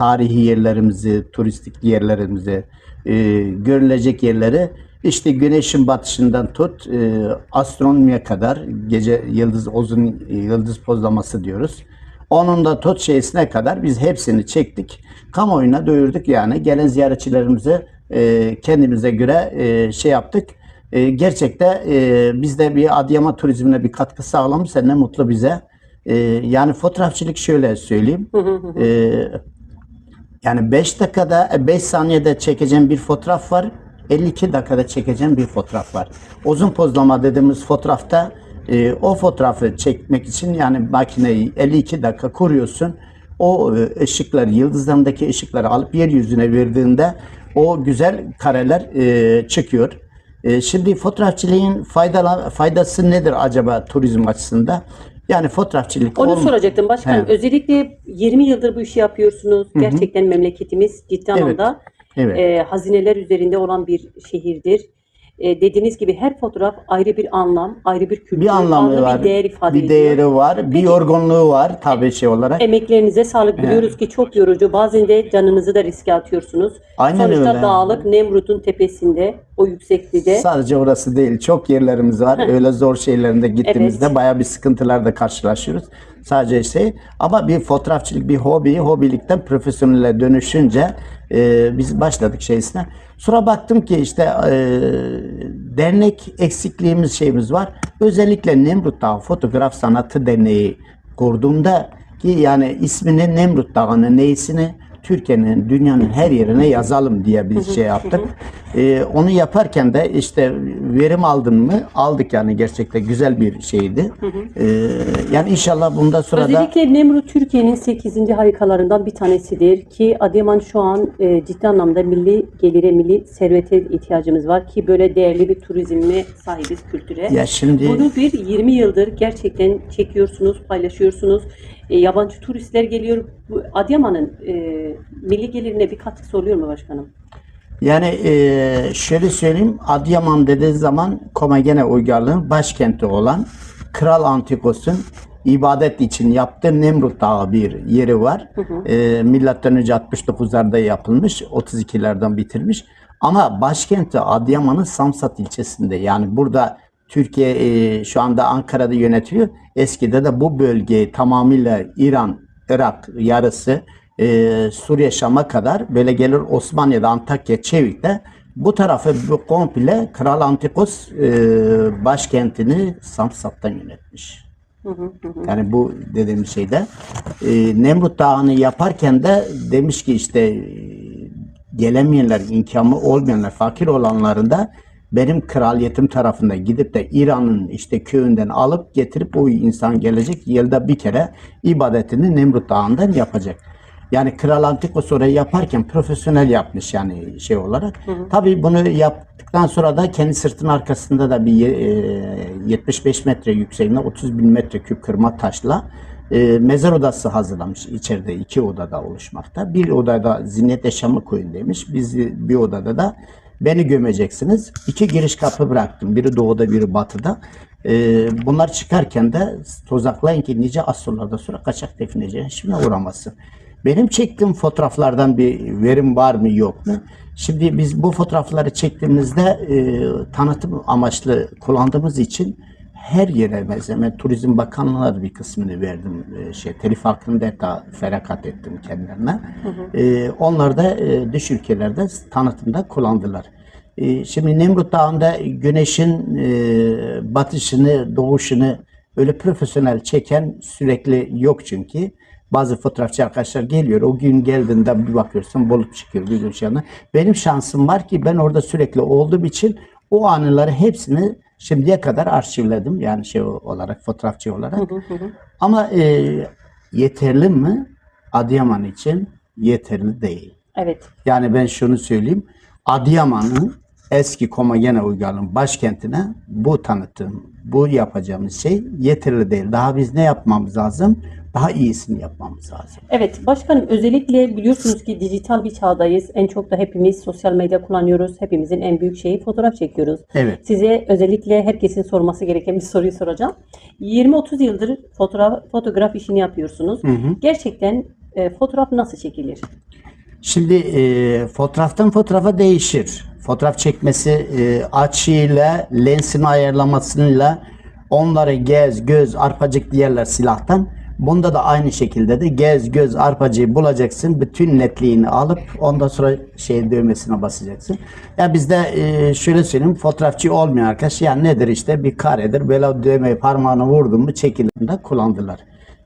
tarihi yerlerimizi, turistik yerlerimizi, e, görülecek yerleri işte güneşin batışından tut e, astronomiye kadar gece yıldız uzun yıldız pozlaması diyoruz. Onun da tut şeysine kadar biz hepsini çektik. Kamuoyuna duyurduk yani gelen ziyaretçilerimize e, kendimize göre e, şey yaptık. E, gerçekte e, biz de bir Adıyaman turizmine bir katkı sağlamışsa ne mutlu bize. E, yani fotoğrafçılık şöyle söyleyeyim. E, yani 5 dakikada 5 saniyede çekeceğim bir fotoğraf var. 52 dakikada çekeceğim bir fotoğraf var. Uzun pozlama dediğimiz fotoğrafta e, o fotoğrafı çekmek için yani makineyi 52 dakika kuruyorsun. O e, ışıkları, yıldızlarındaki ışıkları alıp yeryüzüne verdiğinde o güzel kareler e, çıkıyor. E, şimdi fotoğrafçılığın faydalı, faydası nedir acaba turizm açısından? Yani fotoğrafçılık Onu olm- soracaktım başkanım. Evet. Özellikle 20 yıldır bu işi yapıyorsunuz. Gerçekten memleketimiz ciddi Evet. anlamda Evet. e, hazineler üzerinde olan bir şehirdir. E, dediğiniz gibi her fotoğraf ayrı bir anlam, ayrı bir kültür, bir anlamı var. bir değer ifade bir ediyor. değeri var, bir Peki- yorgunluğu var tabii şey olarak. Emeklerinize sağlık biliyoruz ki çok yorucu. Bazen de canınızı da riske atıyorsunuz. Aynen Sonuçta öyle. dağlık Nemrut'un tepesinde, o yüksekliğde. Sadece orası değil, çok yerlerimiz var. Öyle zor şeylerinde gittiğimizde Evet. bayağı bir sıkıntılarla karşılaşıyoruz. Sadece şey ama bir fotoğrafçılık bir hobi, hobilikten profesyonele dönüşünce e, biz başladık şeysine. Sonra baktım ki işte e, dernek eksikliğimiz şeyimiz var. Özellikle Nemrut Dağı Fotoğraf Sanatı Derneği kurduğumda ki yani ismini Nemrut Dağı'nın neysini Türkiye'nin, dünyanın her yerine yazalım diye bir şey yaptık. Ee, onu yaparken de işte verim aldın mı? Aldık yani gerçekten güzel bir şeydi. Ee, yani inşallah bundan sonra da Özellikle Nemrut Türkiye'nin 8. harikalarından bir tanesidir ki Adıyaman şu an e, ciddi anlamda milli gelire, milli servete ihtiyacımız var ki böyle değerli bir turizme sahibiz kültüre. ya şimdi Bunu bir 20 yıldır gerçekten çekiyorsunuz, paylaşıyorsunuz. E, yabancı turistler geliyor. Bu Adıyaman'ın e, milli gelirine bir katkısı oluyor mu başkanım? Yani eee, şöyle söyleyeyim, Adıyaman dediği zaman Komagene uygarlığın başkenti olan Kral Antikos'un ibadet için yaptığı Nemrut Dağı bir yeri var. Eee milattan önce 69'larda yapılmış, 32'lerden bitirmiş. Ama başkenti Adıyaman'ın Samsat ilçesinde. Yani burada Türkiye eee, şu anda Ankara'da yönetiliyor. Eskide de bu bölge tamamıyla İran, Irak yarısı e, Suriye Şam'a kadar böyle gelir Osmaniye'de Antakya Çevik'te bu tarafı bu komple Kral Antikos e, başkentini Samsat'tan yönetmiş. Yani bu dediğim şeyde e, Nemrut Dağı'nı yaparken de demiş ki işte e, gelemeyenler, imkanı olmayanlar, fakir olanların da benim kraliyetim tarafında gidip de İran'ın işte köyünden alıp getirip o insan gelecek yılda bir kere ibadetini Nemrut Dağı'ndan yapacak. Yani Kral Antikos orayı yaparken profesyonel yapmış yani şey olarak. Tabii bunu yaptıktan sonra da kendi sırtının arkasında da bir e, 75 metre yüksekliğinde 30 bin metreküp kırma taşla e, mezar odası hazırlamış. İçeride iki odada oluşmakta. Bir odada Zinnet Eşamı koyun demiş. Biz bir odada da beni gömeceksiniz. İki giriş kapı bıraktım. Biri doğuda biri batıda. E, bunlar çıkarken de tozaklayın ki nice asırlarda sonra kaçak defnece şimdi uğramasın. Benim çektiğim fotoğraflardan bir verim var mı yok mu? Şimdi biz bu fotoğrafları çektiğimizde e, tanıtım amaçlı kullandığımız için her yere mesela Turizm Bakanlığı'na da bir kısmını verdim. E, şey telif hakkını da hatta feragat ettim kendilerine. E, onlar da e, dış ülkelerde tanıtımda kullandılar. E, şimdi Nemrut Dağı'nda güneşin e, batışını, doğuşunu öyle profesyonel çeken sürekli yok çünkü. Bazı fotoğrafçı arkadaşlar geliyor. O gün geldiğinde bir bakıyorsun bolup çıkıyor gün yanına. Benim şansım var ki ben orada sürekli olduğum için o anıları hepsini şimdiye kadar arşivledim. Yani şey olarak fotoğrafçı olarak. Ama e, yeterli mi? Adıyaman için yeterli değil. Evet. Yani ben şunu söyleyeyim. Adıyaman'ın eski Komagene uygarlığın başkentine bu tanıtım, bu yapacağımız şey yeterli değil. Daha biz ne yapmamız lazım? Daha iyisini yapmamız lazım. Evet başkanım özellikle biliyorsunuz ki dijital bir çağdayız. En çok da hepimiz sosyal medya kullanıyoruz. Hepimizin en büyük şeyi fotoğraf çekiyoruz. Evet. Size özellikle herkesin sorması gereken bir soruyu soracağım. 20-30 yıldır fotoğraf, fotoğraf işini yapıyorsunuz. Gerçekten e, fotoğraf nasıl çekilir? Şimdi e, fotoğraftan fotoğrafa değişir. Fotoğraf çekmesi e, açıyla, lensin ayarlamasıyla onları gez, göz, arpacık diğerler silahtan. Bunda da aynı şekilde de gez, göz, arpacığı bulacaksın. Bütün netliğini alıp ondan sonra şey düğmesine basacaksın. Ya bizde e, şöyle söyleyeyim fotoğrafçı olmayan arkadaş yani nedir işte bir karedir. Böyle düğmeyi parmağına vurdun mu çekildiğinde kullandılar.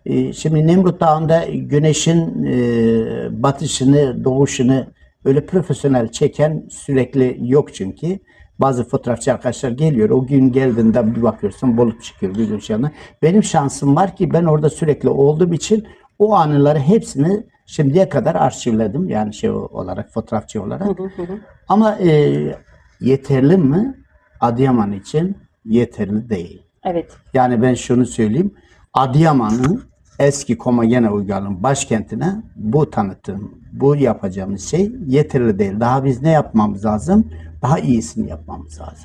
E, Şimdi Nemrut Dağı'nda güneşin e, batışını, doğuşunu öyle profesyonel çeken sürekli yok çünkü. Bazı fotoğrafçı arkadaşlar geliyor. O gün geldiğinde bir bakıyorsun bulut çıkıyor bir gün sonra. Benim şansım var ki ben orada sürekli olduğum için o anıları hepsini şimdiye kadar arşivledim. Yani şey olarak fotoğrafçı olarak. Ama e, yeterli mi? Adıyaman için yeterli değil. Evet. Yani ben şunu söyleyeyim. Adıyaman'ın eski Komagene Uygarlığı'nın başkentine bu tanıtım, bu yapacağımız şey yeterli değil. Daha biz ne yapmamız lazım? Daha iyisini yapmamız lazım.